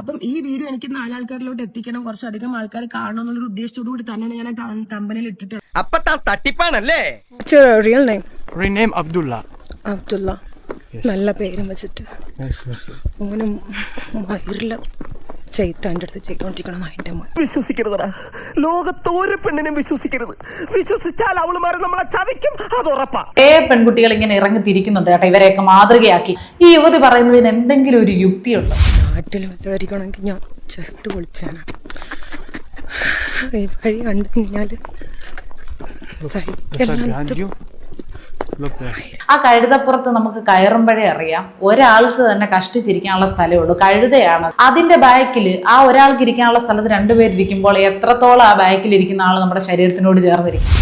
അപ്പം ഈ വീഡിയോ എനിക്ക് നാലാൾക്കാരിലോട്ട് എത്തിക്കണം കുറച്ചധികം ആൾക്കാർ കാണണം എന്നുള്ള ഉദ്ദേശത്തോടു കൂടി തന്നെയാണ് ഞാൻ ആ കമ്പനിയിൽ ഇട്ടിട്ട് അപ്പൊ തട്ടിപ്പാണല്ലേ? Real name real Abdullah. Rename Abdullah നല്ല പേരും വെച്ചിട്ട്. അങ്ങനെ വയറിൽ ചെയ്ത്താന്റെ അടുത്ത് ചെയ്തോണ്ടിരിക്കണം അതിന്റെ വിശ്വസിക്കരുത് വിശ്വസിക്കരുതടാ. ലോകത്ത് ഒരു പെണ്ണിനും വിശ്വസിക്കരുത്. വിശ്വസിച്ചാൽ അവളുമാരെ നമ്മളെ ചതിക്കും. അത് ഉറപ്പാ. ഏ പെൺകുട്ടികൾ ഇങ്ങനെ ഇറങ്ങി തിരിക്കുന്നുണ്ട് കേട്ടോ ഇവരെയൊക്കെ മാതൃകയാക്കി. ഈ യുവതി പറയുന്നതിന് എന്തെങ്കിലും ഒരു യുക്തിയുണ്ട്? നാട്ടിൽ വല്ലവരിക്കണമെങ്കിൽ ഞാൻ ചേട്ട് പൊളിച്ചാണ്. ഈ വഴി കണ്ടു കഴിഞ്ഞാൽ. ആ കഴുതപ്പുറത്ത് നമുക്ക് കയറുമ്പോഴേ അറിയാം. ഒരാൾക്ക് തന്നെ കഷ്ടിച്ചിരിക്കാനുള്ള സ്ഥലമേ ഉള്ളൂ. കഴുതയാണ്. അതിന്റെ ബാക്കിൽ ആ ഒരാൾക്ക് ഇരിക്കാനുള്ള സ്ഥലത്ത് രണ്ടുപേരിരിക്കുമ്പോൾ എത്രത്തോളം ആ ബാക്കിൽ ഇരിക്കുന്ന ആൾ നമ്മുടെ ശരീരത്തിനോട് ചേർന്നിരിക്കും?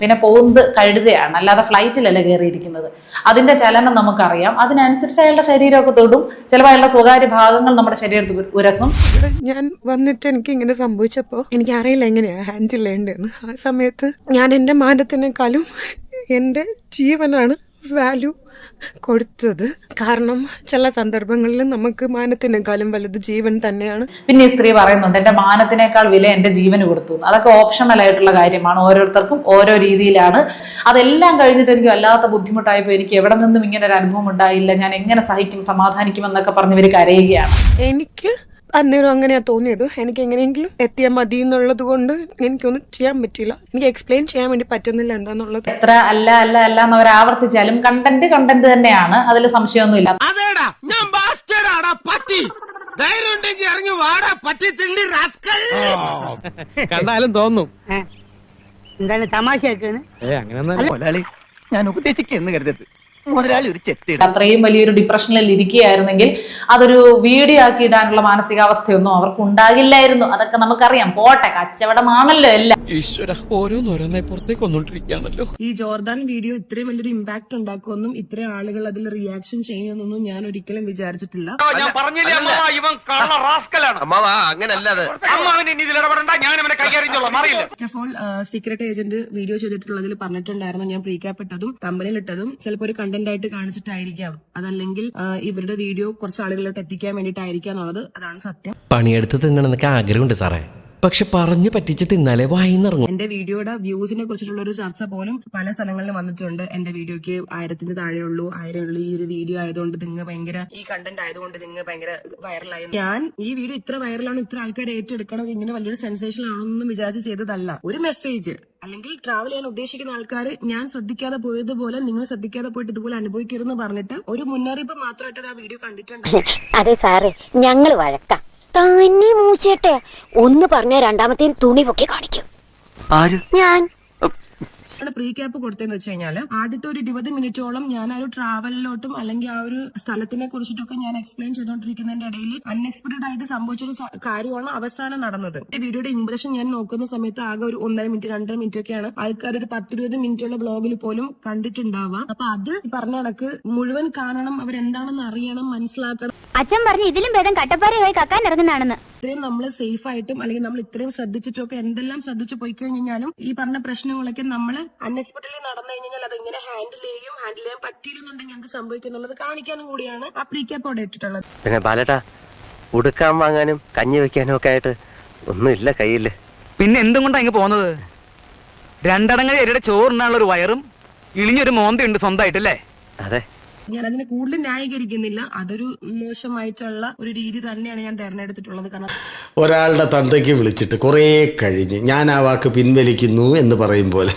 പിന്നെ പോകുന്നത് കഴുതയാണ് അല്ലാതെ ഫ്ലൈറ്റിലല്ല കയറിയിരിക്കുന്നത് അതിന്റെ ചലനം നമുക്കറിയാം. അതിനനുസരിച്ച് അയാളുടെ ശരീരമൊക്കെ തൊടും. ചിലപ്പോൾ അയാളുടെ സ്വകാര്യ ഭാഗങ്ങൾ നമ്മുടെ ശരീരത്തിൽ ഉര- ഉരസും. ഞാൻ വന്നിട്ട് എനിക്ക് ഇങ്ങനെ സംഭവിച്ചപ്പോൾ എനിക്ക് അറിയില്ല എങ്ങനെയാ ഹാൻഡിൽ ചെയ്യേണ്ടതെന്ന്. ആ സമയത്ത് ഞാൻ എന്റെ മാനത്തിനേക്കാളും എന്റെ ജീവനാണ് വാല്യൂ കൊടുത്തത്. കാരണം ചില സന്ദർഭങ്ങളിൽ നമുക്ക് മാനത്തിനേക്കാളും വലുത് ജീവൻ തന്നെയാണ്. പിന്നെ ഈ സ്ത്രീ പറയുന്നുണ്ട് എന്റെ മാനത്തിനേക്കാൾ വില എന്റെ ജീവന് കൊടുത്തു. അതൊക്കെ ഓപ്ഷണൽ ആയിട്ടുള്ള കാര്യമാണ് ഓരോരുത്തർക്കും ഓരോ രീതിയിലാണ്. അതെല്ലാം കഴിഞ്ഞിട്ട് എനിക്ക് വല്ലാത്ത ബുദ്ധിമുട്ടായപ്പോൾ എനിക്ക് എവിടെ നിന്നും ഇങ്ങനെ ഒരു അനുഭവം ഉണ്ടായില്ല. ഞാൻ എങ്ങനെ സഹിക്കും സമാധാനിക്കും എന്നൊക്കെ പറഞ്ഞ് ഇവർ കരയുകയാണ്. എനിക്ക് അന്നേരം അങ്ങനെയാണ് തോന്നിയത്. എനിക്ക് എങ്ങനെയെങ്കിലും എത്തിയാൽ മതി എന്നുള്ളത് കൊണ്ട് എനിക്കൊന്നും ചെയ്യാൻ പറ്റില്ല എനിക്ക് എക്സ്പ്ലെയിൻ ചെയ്യാൻ വേണ്ടി പറ്റുന്നില്ല എന്താന്നുള്ളത്. എത്ര അല്ല അല്ല അല്ല എന്നവർ ആവർത്തിച്ചാലും കണ്ടന്റ് കണ്ടന്റ് തന്നെയാണ്. അതിൽ സംശയമൊന്നുമില്ല അതേടാ ഞാൻ ബാസ്റ്റേഡാടാ പട്ടി. ധൈര്യം ഉണ്ടെങ്കിൽ ഇറങ്ങി വാടാ പട്ടി തിള്ളി റാസ്കൽ കണ്ടാലും തോന്നും. എന്താണ് തമാശയാക്കാണ് ഏ അങ്ങനെ ഞാൻ ഉപദേശിക്കുന്നു കരുതരുത്. മുതലാളി ഒരു ചെത്തി അത്രയും വലിയൊരു ഡിപ്രഷനിൽ ഇരിക്കുകയായിരുന്നെങ്കിൽ അതൊരു വീഡിയോ ആക്കി ഇടാനുള്ള മാനസികാവസ്ഥയൊന്നും അവർക്ക് ഉണ്ടാകില്ലായിരുന്നു അതൊക്കെ നമുക്കറിയാം. പോട്ടെ കച്ചവടമാണല്ലോ എല്ലാം. ഈശ്വര ഓരോന്നോരോന്നെ പുറത്തേക്ക് വന്നോണ്ടിരിക്കുകയാണല്ലോ ഈ ജോർദാൻ വീഡിയോ ഇത്രയും വലിയൊരു ഇമ്പാക്ട് ഉണ്ടാക്കുമെന്നും ഇത്രയും ആളുകൾ അതിൽ റിയാക്ഷൻ ചെയ്യുമെന്നൊന്നും ഞാൻ ഒരിക്കലും വിചാരിച്ചിട്ടില്ല. ഞാൻ പറഞ്ഞില്ല അമ്മാവ ഇവൻ കള്ള റാസ്കലാണ്. അമ്മാവ അങ്ങനല്ലാതെ അമ്മാവൻ ഇനി ഇതിൽ ഇടപെടണ്ട ഞാൻ അവനെ കൈകാര്യം അറിയില്ല first of all secret agent video ചെയ്തിട്ടുള്ളതിൽ പറഞ്ഞിട്ടുണ്ടായിരുന്നു. ഞാൻ പ്രീക്കാപ്പെട്ടതും ഇട്ടതും ചിലപ്പോൾ ഒരു കണ്ടന്റ് ആയിട്ട് കാണിച്ചിട്ടായിരിക്കാം. അതല്ലെങ്കിൽ ഇവരുടെ വീഡിയോ കുറച്ച് ആളുകളിലോട്ട് എത്തിക്കാൻ വേണ്ടിയിട്ടായിരിക്കാം എന്നുള്ളത് അതാണ് സത്യം. പണിയെടുത്ത് തിന്നണമെന്നൊക്കെ ആഗ്രഹമുണ്ട് സാറേ. പക്ഷെ പറഞ്ഞു പറ്റിച്ച് തിന്നാലേ വായിന്നിറങ്ങും. എന്റെ വീഡിയോയുടെ വ്യൂസിനെ കുറിച്ചിട്ടുള്ള ഒരു ചർച്ച പോലും പല സ്ഥലങ്ങളിൽ വന്നിട്ടുണ്ട്. എന്റെ വീഡിയോക്ക് ആയിരത്തിന്റെ താഴെയുള്ളൂ ആയിരം ഉള്ളൂ. ഈ ഒരു വീഡിയോ ആയതുകൊണ്ട് നിങ്ങൾ ഭയങ്കര ഈ കണ്ടന്റ് ആയതുകൊണ്ട് നിങ്ങൾ ഭയങ്കര വൈറലായി ഞാൻ ഈ വീഡിയോ ഇത്ര വൈറലാണ് ഇത്ര ആൾക്കാർ ഏറ്റെടുക്കണം ഇങ്ങനെ വലിയൊരു സെൻസേഷൻ ആണെന്നൊന്നും വിചാരിച്ച് ചെയ്തതല്ല. ഒരു മെസ്സേജ് അല്ലെങ്കിൽ ട്രാവൽ ചെയ്യാൻ ഉദ്ദേശിക്കുന്ന ആൾക്കാർ ഞാൻ ശ്രദ്ധിക്കാതെ പോയതുപോലെ നിങ്ങൾ ശ്രദ്ധിക്കാതെ പോയിട്ട് ഇതുപോലെ അനുഭവിക്കരുതെന്ന് പറഞ്ഞിട്ട് ഒരു മുന്നറിയിപ്പ് മാത്രമായിട്ട് ആ വീഡിയോ കണ്ടിട്ടുണ്ട് അതെ സാറേ ഞങ്ങൾ വഴക്കാം. തന്നെ മൂച്ചേട്ടെ ഒന്ന് പറഞ്ഞ രണ്ടാമത്തെ തുണി പൊക്കി കാണിക്കും. ആര്? ഞാൻ പ്രീ ക്യാപ്പ് കൊടുത്തതെന്ന് വെച്ച് കഴിഞ്ഞാൽ ആദ്യത്തെ ഒരു ഇരുപത് മിനിറ്റോളം ഞാൻ ആ ഒരു ട്രാവലിലോട്ടും അല്ലെങ്കിൽ ആ ഒരു സ്ഥലത്തിനെ കുറിച്ചിട്ടൊക്കെ ഞാൻ എക്സ്പ്ലെയിൻ ചെയ്തുകൊണ്ടിരിക്കുന്നതിന്റെ ഇടയിൽ അൺഎക്സ്പെക്ടഡ് ആയിട്ട് സംഭവിച്ചൊരു കാര്യമാണ് അവസാനം നടന്നത്. വീഡിയോയുടെ ഇംപ്രഷൻ ഞാൻ നോക്കുന്ന സമയത്ത് ആകെ ഒരു ഒന്നര മിനിറ്റ് രണ്ടര മിനിറ്റ് ഒക്കെയാണ് ആൾക്കാർ ഒരു പത്തിരുപത് മിനിറ്റുള്ള വ്ളോഗിൽ പോലും കണ്ടിട്ടുണ്ടാവുക. അപ്പൊ അത് പറഞ്ഞ കണക്ക് മുഴുവൻ കാണണം അവരെന്താണെന്ന് അറിയണം മനസ്സിലാക്കണം. അച്ഛൻ പറഞ്ഞു ഇതിലും ഭേദം കട്ടപ്പാറയായി കക്കാൻ ഇറങ്ങുന്നതാണെന്ന്. ഇത്രയും നമ്മൾ സേഫ് ആയിട്ടും അല്ലെങ്കിൽ നമ്മൾ ഇത്രയും ശ്രദ്ധിച്ചിട്ടൊക്കെ എന്തെല്ലാം ശ്രദ്ധിച്ചു പോയി കഴിഞ്ഞാലും ഈ പറഞ്ഞ പ്രശ്നങ്ങളൊക്കെ നമ്മൾ അൺഎക്സ്പെക്ടഡ്ലി നടന്നു കഴിഞ്ഞാൽ അത് എങ്ങനെ ഹാൻഡിൽ ചെയ്യും ഹാൻഡിൽ ചെയ്യാൻ പറ്റിയില്ലെന്നുണ്ടെങ്കിൽ എന്ത് സംഭവിക്കും എന്നുള്ളത് കാണിക്കാനും കൂടിയാണ് ആ പ്രീ ക്യാപ്പ് അവിടെ ഇട്ടിട്ടുള്ളത്. പിന്നെ ബാലട്ടാ ഉടുക്കാൻ വാങ്ങാനും കഞ്ഞി വെക്കാനും ഒക്കെ ആയിട്ട് ഒന്നുമില്ല കയ്യിൽ. പിന്നെ എന്തും കൊണ്ടാ ഇങ്ങ് പോകുന്നത് രണ്ടടങ്ങ എരിയുടെ ചോറിനുള്ള ഒരു വയറും ഇളിഞ്ഞൊരു മോന്തയുണ്ട് സ്വന്തമായിട്ടല്ലേ? അതെ. ഞാൻ അതിനെ കൂടുതൽ ന്യായീകരിക്കുന്നില്ല. അതൊരു മോശമായിട്ടുള്ള ഒരു രീതി തന്നെയാണ് ഞാൻ തെരഞ്ഞെടുത്തിട്ടുള്ളത്. കാരണം ഒരാളുടെ തന്തയ്ക്ക് വിളിച്ചിട്ട് കുറേ കഴിഞ്ഞ് ഞാൻ ആ വാക്ക് പിൻവലിക്കുന്നു എന്ന് പറയും പോലെ.